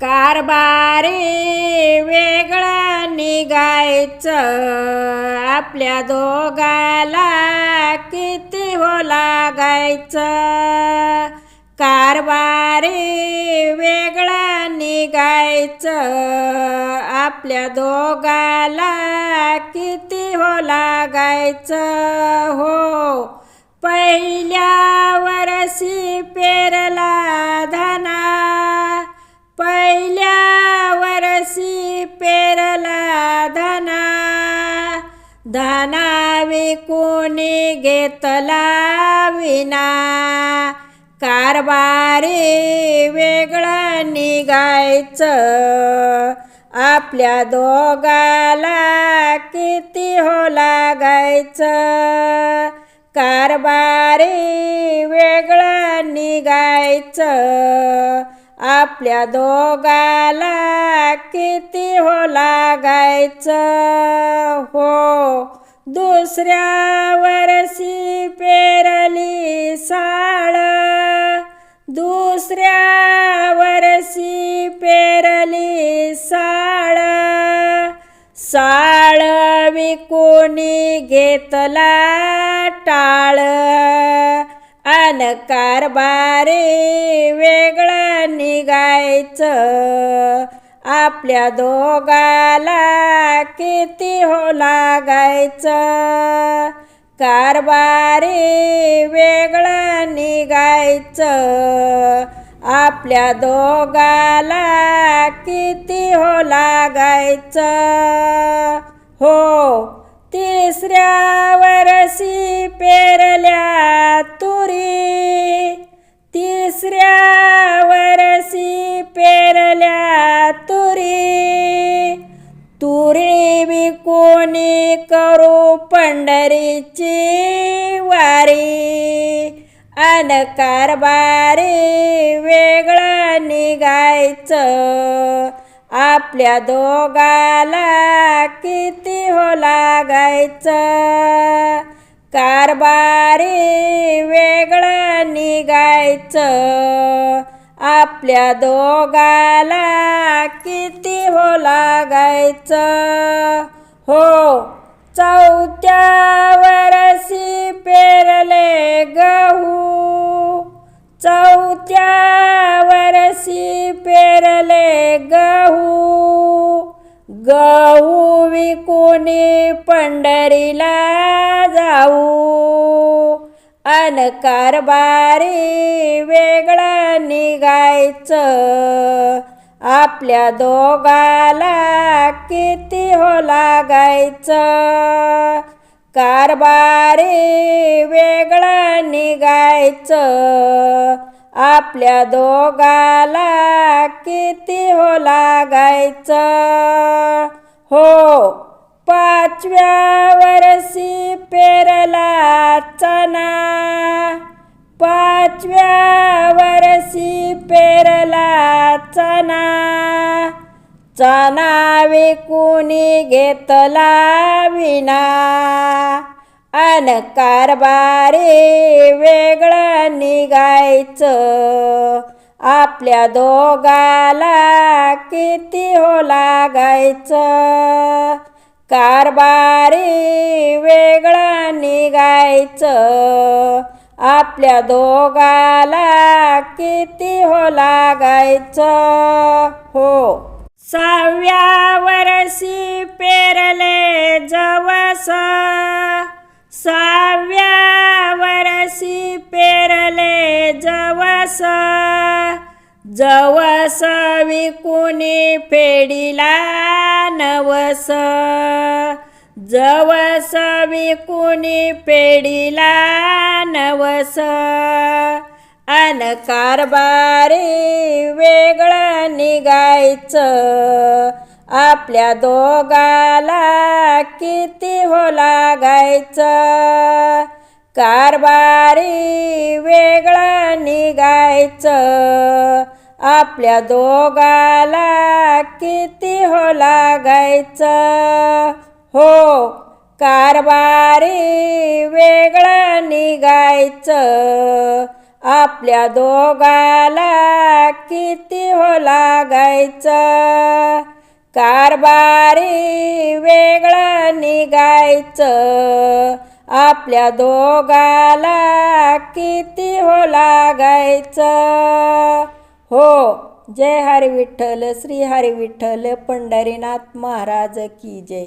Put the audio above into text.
कारभारे वेगळा निघायचं. आपल्या दोघाला किती हो लागायचं? कारबारे वेगळा निघायचं. आपल्या दोघाला किती हो लागायचं? हो पहिल्या वर्षी पेरला धना धना विकुणी घेतला विना? कारभारी वेगळं निघायचं. आपल्या दोघाला किती हो लागायचं? कारभारी वेगळं निघायचं. आपल्या दोघाला किती हो लागायचं? हो दुसऱ्या वरसी पेरली साळ. दुसऱ्या वरसी पेरली साळ. साळ विकुणी घेतला टाळ. अन कारभारी वेगळा निघायचं. आपल्या दोघाला किती हो लागायचं? कारभारी वेगळा निघायचं. आपल्या दोघाला किती हो लागायचं? हो तिसऱ्या वरसी पेरल्यात. तुरी तिसऱ्या वरसी पेरल्या तुरी. तुरी विकोणी करू पंढरीची वारी. अन कारभारी वेगळं निघायचं. आपल्या दोघाला किती हो लागायचं? कारभारी वेगळा निघायचं. आपल्या दोघाला किती हो लागायचं? हो चौथ्या वरसी पेरले गहू. चौथ्या वर्षी पेरले गहू. गहू विकुनी पंढरीला जाऊ? अन कारभारी वेगळा निघायचं. आपल्या दोघाला किती हो लागायचं? कारभारी वेगळा निघायचं. आपल्या दोघाला किती हो लागायचं? हो पाचव्या वर्षी पेरला चना. पाचव्या वर्षी पेरला चना. चना विकुणी घेतला विना अन कारभारी वेगळं निघायचं. आपल्या दोघाला किती हो लागायचं? कारभारी वेगळं निघायचं. आपल्या दोघाला किती हो लागायचं? हो. सहाव्या वर्षी पेरले जवस. सहाव्या वर्षी पेरले जवस जवस विकुनी फेडिला नवस. जवस विकुनी पेडीला नवस. अन कारभारी वेगळं निघायचं. आपल्या दोघाला किती हो लागायचं? कारभारी वेगळा निघायचं. आपल्या दोघाला किती हो लागायचं? हो कारभारी वेगळा निघायचं. आपल्या दोघाला किती हो लागायचं? कारभारी वेगळा निघायचं. आपल्या दोघाला किती हो लागायचं? हो जय हरी विठ्ठल श्री हरी विठ्ठल पंढरीनाथ महाराज की जय.